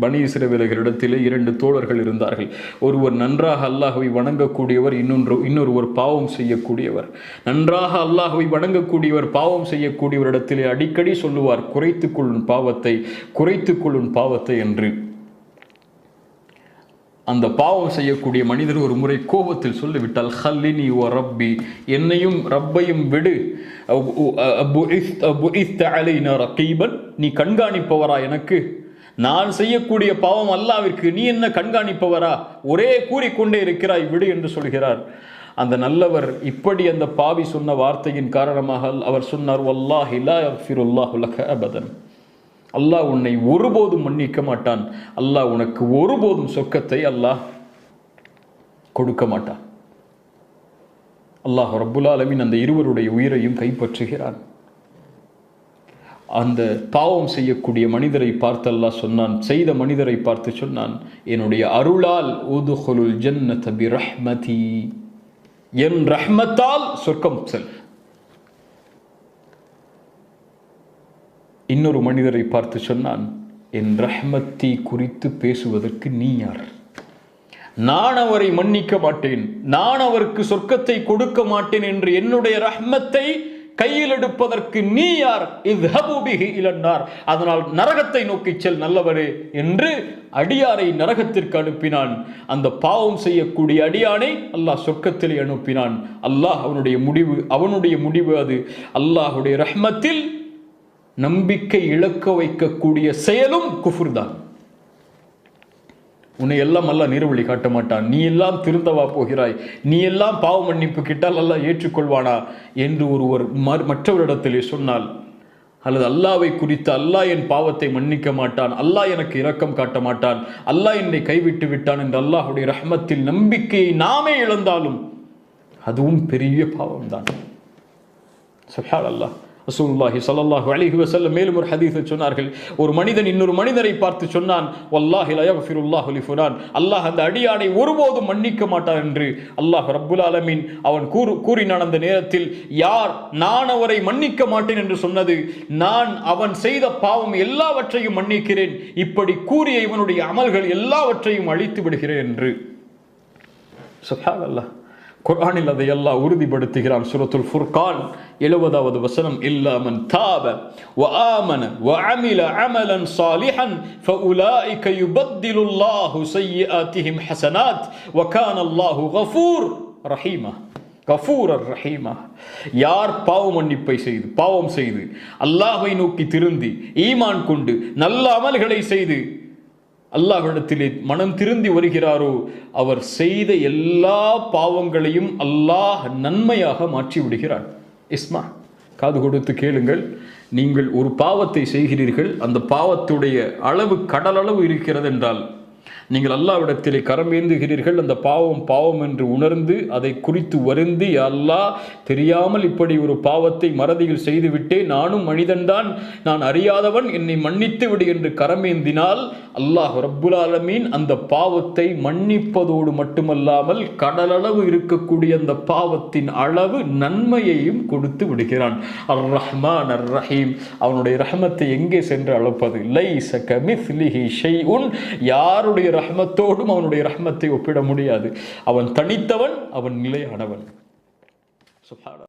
பனி இஸ்ரவேலர்களிடத்திலே இரண்டு தோழர்கள் இருந்தார்கள். ஒருவர் நன்றாக அல்லாஹவை வணங்கக்கூடியவர் இன்னொன்று இன்னொருவர் பாவம் செய்யக்கூடியவர். நன்றாக அல்லாஹவை வணங்கக்கூடியவர் பாவம் செய்யக்கூடியவரிடத்திலே அடிக்கடி சொல்லுவார் குறைத்துக்கொள்ளும் பாவத்தை குறைத்துக்கொள்ளும் பாவத்தை என்று. அந்த பாவம் செய்யக்கூடிய மனிதர் ஒரு முறை கோபத்தில் சொல்லிவிட்டால் ஹல்லினி ஓ ரப்பி என்னையும் ரப்பையும் விடு. ரகீபன் நீ கண்காணிப்பவரா எனக்கு? நான் செய்யக்கூடிய பாவம் அல்லாவிற்கு நீ என்ன கண்காணிப்பவரா? ஒரே கூறிக்கொண்டே இருக்கிறாய் விடு என்று சொல்கிறார். அந்த நல்லவர் இப்படி அந்த பாவி சொன்ன வார்த்தையின் காரணமாக அவர் சொன்னார் வல்லாஹி இல்லா யஃபிருல்லாஹு உலக அபதன். அல்லாஹ் உன்னை ஒருபோதும் மன்னிக்க மாட்டான். அல்லாஹ் உனக்கு ஒருபோதும் சொர்க்கத்தை அல்லாஹ் கொடுக்க மாட்டான். அல்லாஹ் ரப்புல் ஆலமீன் அந்த இருவருடைய உயிரையும் கைப்பற்றுகிறான். அந்த பாவம் செய்யக்கூடிய மனிதரை பார்த்து அல்லாஹ் சொன்னான். செய்த மனிதரை பார்த்து சொன்னான். என்னுடைய அருளால் உதுஹுலுல் ஜன்னத பி ரஹ்மதி என் ரஹ்மத்தால் சொர்க்கம் செல். இன்னொரு மனிதரை பார்த்து சொன்னான். என் ரஹ்மத்தை குறித்து பேசுவதற்கு நீ யார்? நான் அவரை மன்னிக்க மாட்டேன். நான் அவருக்கு சொர்க்கத்தை கொடுக்க மாட்டேன் என்று என்னுடைய ரஹ்மத்தை கையில் எடுப்பதற்கு நீ யார்? இத்ஹபுபிஹி இலன்னார் அதனால் நரகத்தை நோக்கி செல் நல்லவரே என்று அடியாரை நரகத்திற்கு அனுப்பினான். அந்த பாவம் செய்யக்கூடிய அடியானை அல்லாஹ் சொர்க்கத்திலே அனுப்பினான். அல்லாஹ் அவனுடைய முடிவு அவனுடைய முடிவு அது. அல்லாஹுடைய ரஹ்மத்தில் நம்பிக்கை இழக்க வைக்கக்கூடிய செயலும் குஃபுர் தான் உன்னை எல்லாம் அல்ல நீர்வழி காட்ட மாட்டான். நீ எல்லாம் திருந்தவா போகிறாய். நீ எல்லாம் பாவ மன்னிப்பு கிட்டால் அல்லாஹ் ஏற்றுக்கொள்வானா? என்று ஒருவர் மற்றவரிடத்திலே சொன்னால் அல்லது அல்லாவை குறித்து அல்லாஹ் என் பாவத்தை மன்னிக்க மாட்டான். அல்லாஹ் எனக்கு இரக்கம் காட்ட மாட்டான். அல்லாஹ் என்னை கைவிட்டு விட்டான் என்று அல்லாஹுடைய ரஹமத்தில் நம்பிக்கையை நாமே இழந்தாலும் அதுவும் பெரிய பாவம்தான். சுஹால் அல்லாஹ் ரசூல்லாஹி சல்லாஹூ அலிஹி வசல்லம் மேலும் ஒரு ஹதீஸை சொன்னார்கள். ஒரு மனிதன் இன்னொரு மனிதரை பார்த்து சொன்னான் வல்லாஹி லயஃபிருல்லாஹ் அலிஃபுரான் அல்லாஹ் அந்த அடியானை ஒருபோதும் மன்னிக்க மாட்டான் என்று அல்லாஹ் ரப்புல் ஆலமீன் அவன் கூறு கூறினான் அந்த நேரத்தில் யார் நான் அவரை மன்னிக்க மாட்டேன் என்று சொன்னது நான் அவன் செய்த பாவம் எல்லாவற்றையும் மன்னிக்கிறேன். இப்படி கூறிய இவனுடைய அமல்கள் எல்லாவற்றையும் அழித்து விடுகிறேன் என்று. அல்லாஹ் குரானில் அதை எல்லாம் உறுதிப்படுத்துகிறான் சுரத்துல் ஃபுர்கான். எழுபதாவது வசனம் இல்லாமன் தாப வ ஆமன வ அமில அமலன் சாலிஹன் ஃபஉலாயிக யுபத்திலுல்லாஹு சய்யிஆத்திஹிம் ஹசனாத் வ கான அல்லாஹு கஃபூர் ரஹீமா. கஃபூர் கஃபூரர் ரஹீமா. யார் பாவ மன்னிப்பை செய்து பாவம் செய்து அல்லாஹை நோக்கி திருந்தி ஈமான் கொண்டு நல்ல அமல்களை செய்து அல்லாஹ்விடத்திலே மனம் திருந்தி வருகிறாரோ அவர் செய்த எல்லா பாவங்களையும் அல்லாஹ் நன்மையாக மாற்றி விடுகிறார் இஸ்மா காது கொடுத்து கேளுங்கள். நீங்கள் ஒரு பாவத்தை செய்கிறீர்கள் அந்த பாவத்துடைய அளவு கடலளவு இருக்கிறது என்றால் நீங்கள் அல்லாவிடத்திலே கரமேந்துகிறீர்கள் அந்த பாவம் பாவம் என்று உணர்ந்து அதை குறித்து வருந்தி அல்லாஹ் தெரியாமல் இப்படி ஒரு பாவத்தை மறதியில் செய்துவிட்டே நானும் மனிதன்தான் நான் அறியாதவன் என்னை மன்னித்து விடு என்று கரமேந்தினால் அல்லாஹ் ரப்புல் ஆலமீன் அந்த பாவத்தை மன்னிப்பதோடு மட்டுமல்லாமல் கடலளவு இருக்கக்கூடிய அந்த பாவத்தின் அளவு நன்மையையும் கொடுத்து விடுகிறான். அர் ரஹ்மான் அர் ரஹீம் அவனுடைய ரஹமத்தை எங்கே சென்று அளப்பது? லைஸ கமிஸ்லிஹி உன் யாருடைய ரஹ்மத்தோடும் அவனுடைய ரஹ்மத்தை ஒப்பிட முடியாது. அவன் தனித்தவன் அவன் நிலையானவன். சுப்ஹானல்லாஹ்